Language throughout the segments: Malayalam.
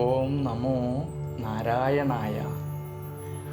ഓം നമോ നാരായണായ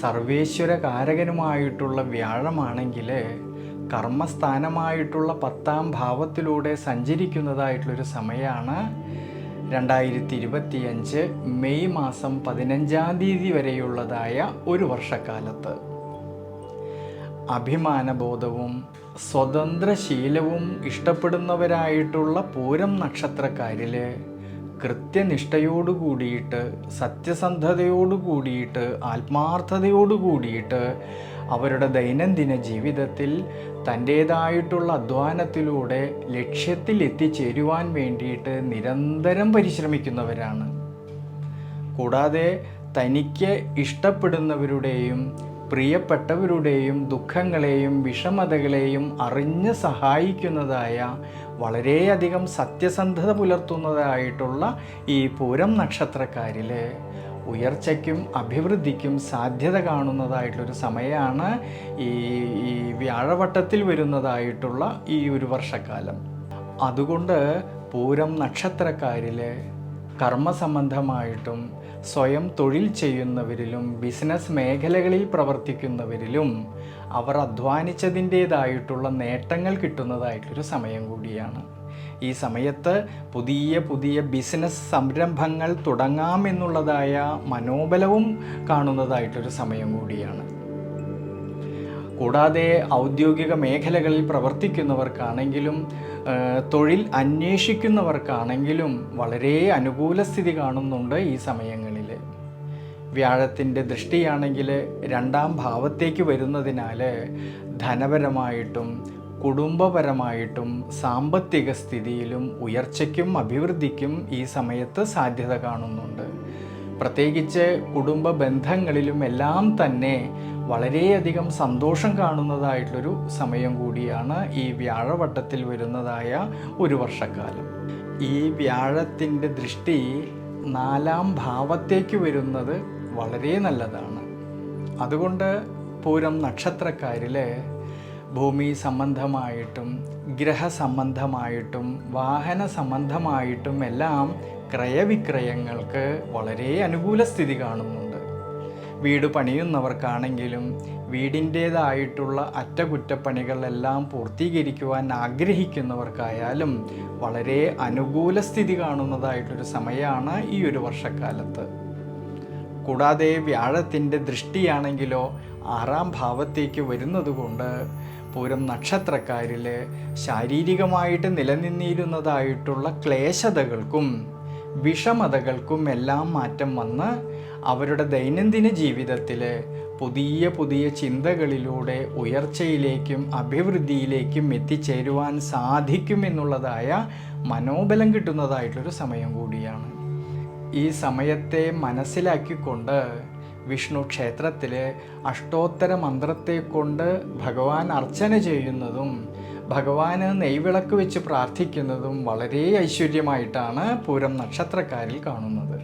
സർവേശ്വര കാരകനുമായിട്ടുള്ള വ്യാഴമാണെങ്കിൽ കർമ്മസ്ഥാനമായിട്ടുള്ള പത്താം ഭാവത്തിലൂടെ സഞ്ചരിക്കുന്നതായിട്ടുള്ളൊരു സമയമാണ് രണ്ടായിരത്തി ഇരുപത്തിയഞ്ച് മെയ് മാസം പതിനഞ്ചാം തീയതി വരെയുള്ളതായ ഒരു വർഷക്കാലത്ത്. അഭിമാനബോധവും സ്വതന്ത്രശീലവും ഇഷ്ടപ്പെടുന്നവരായിട്ടുള്ള പൂരം നക്ഷത്രക്കാരിൽ കൃത്യനിഷ്ഠയോടു കൂടിയിട്ട് സത്യസന്ധതയോടു കൂടിയിട്ട് ആത്മാർത്ഥതയോടു കൂടിയിട്ട് അവരുടെ ദൈനംദിന ജീവിതത്തിൽ തന്റേതായിട്ടുള്ള അധ്വാനത്തിലൂടെ ലക്ഷ്യത്തിൽ എത്തിച്ചേരുവാൻ വേണ്ടിയിട്ട് നിരന്തരം പരിശ്രമിക്കുന്നവരാണ്. കൂടാതെ തനിക്ക് ഇഷ്ടപ്പെടുന്നവരുടെയും പ്രിയപ്പെട്ടവരുടെയും ദുഃഖങ്ങളെയും വിഷമതകളെയും അറിഞ്ഞ് സഹായിക്കുന്നതായ വളരെയധികം സത്യസന്ധത പുലർത്തുന്നതായിട്ടുള്ള ഈ പൂരം നക്ഷത്രക്കാരിൽ ഉയർച്ചയ്ക്കും അഭിവൃദ്ധിക്കും സാധ്യത കാണുന്നതായിട്ടുള്ളൊരു സമയമാണ് ഈ ഈ വ്യാഴവട്ടത്തിൽ വരുന്നതായിട്ടുള്ള ഈ ഒരു വർഷക്കാലം. അതുകൊണ്ട് പൂരം നക്ഷത്രക്കാരിൽ കർമ്മസംബന്ധമായിട്ടും സ്വയം തൊഴിൽ ചെയ്യുന്നവരിലും ബിസിനസ് മേഖലകളിൽ പ്രവർത്തിക്കുന്നവരിലും അവർ അധ്വാനിച്ചതിന്റേതായിട്ടുള്ള നേട്ടങ്ങൾ കിട്ടുന്നതായിട്ടൊരു സമയം കൂടിയാണ്. ഈ സമയത്ത് പുതിയ പുതിയ ബിസിനസ് സംരംഭങ്ങൾ തുടങ്ങാമെന്നുള്ളതായ മനോബലവും കാണുന്നതായിട്ടൊരു സമയം കൂടിയാണ്. കൂടാതെ ഔദ്യോഗിക മേഖലകളിൽ പ്രവർത്തിക്കുന്നവർക്കാണെങ്കിലും തൊഴിൽ അന്വേഷിക്കുന്നവർക്കാണെങ്കിലും വളരെ അനുകൂല സ്ഥിതി കാണുന്നുണ്ട് ഈ സമയങ്ങളിൽ വ്യാഴത്തിന്റെ ദൃഷ്ടിയാണെങ്കിൽ രണ്ടാം ഭാവത്തേക്ക് വരുന്നതിനാൽ ധനപരമായിട്ടും കുടുംബപരമായിട്ടും സാമ്പത്തിക സ്ഥിതിയിലും ഉയർച്ചയ്ക്കും അഭിവൃദ്ധിക്കും ഈ സമയത്ത് സാധ്യത കാണുന്നുണ്ട്. പ്രത്യേകിച്ച് കുടുംബ ബന്ധങ്ങളിലും എല്ലാം തന്നെ വളരെയധികം സന്തോഷം കാണുന്നതായിട്ടുള്ളൊരു സമയം കൂടിയാണ് ഈ വ്യാഴവട്ടത്തിൽ വരുന്നതായ ഒരു വർഷക്കാലം. ഈ വ്യാഴത്തിന്റെ ദൃഷ്ടി നാലാം ഭാവത്തേക്ക് വരുന്നത് വളരെ നല്ലതാണ്. അതുകൊണ്ട് പൂരം നക്ഷത്രക്കാരിൽ ഭൂമി സംബന്ധമായിട്ടും ഗ്രഹസംബന്ധമായിട്ടും വാഹന സംബന്ധമായിട്ടും എല്ലാം ക്രയവിക്രയങ്ങൾക്ക് വളരെ അനുകൂല സ്ഥിതി കാണുന്നുണ്ട് വീട് പണിയുന്നവർക്കാണെങ്കിലും വീടിന്റേതായിട്ടുള്ള അറ്റകുറ്റപ്പണികളെല്ലാം പൂർത്തീകരിക്കുവാൻ ആഗ്രഹിക്കുന്നവർക്കായാലും വളരെ അനുകൂല സ്ഥിതി കാണുന്നതായിട്ടൊരു സമയമാണ് ഈ ഒരു വർഷക്കാലത്ത്. കൂടാതെ വ്യാഴത്തിന്റെ ദൃഷ്ടിയാണെങ്കിലോ ആറാം ഭാവത്തേക്ക് വരുന്നതുകൊണ്ട് പൂരം നക്ഷത്രക്കാരിൽ ശാരീരികമായിട്ട് നിലനിന്നിരുന്നതായിട്ടുള്ള ക്ലേശതകൾക്കും വിഷമതകൾക്കും എല്ലാം മാറ്റം വന്ന് അവരുടെ ദൈനംദിന ജീവിതത്തിൽ പുതിയ പുതിയ ചിന്തകളിലൂടെ ഉയർച്ചയിലേക്കും അഭിവൃദ്ധിയിലേക്കും എത്തിച്ചേരുവാൻ സാധിക്കുമെന്നുള്ളതായ മനോബലം കിട്ടുന്നതായിട്ടൊരു സമയം കൂടിയാണ്. ഈ സമയത്തെ മനസ്സിലാക്കിക്കൊണ്ട് വിഷ്ണു ക്ഷേത്രത്തിൽ അഷ്ടോത്തര മന്ത്രത്തെ കൊണ്ട് ഭഗവാൻ അർച്ചന ചെയ്യുന്നതും ഭഗവാന് നെയ്വിളക്ക് വെച്ച് പ്രാർത്ഥിക്കുന്നതും വളരെ ഐശ്വര്യമായിട്ടാണ് പൂരം നക്ഷത്രക്കാരിൽ കാണുന്നത്.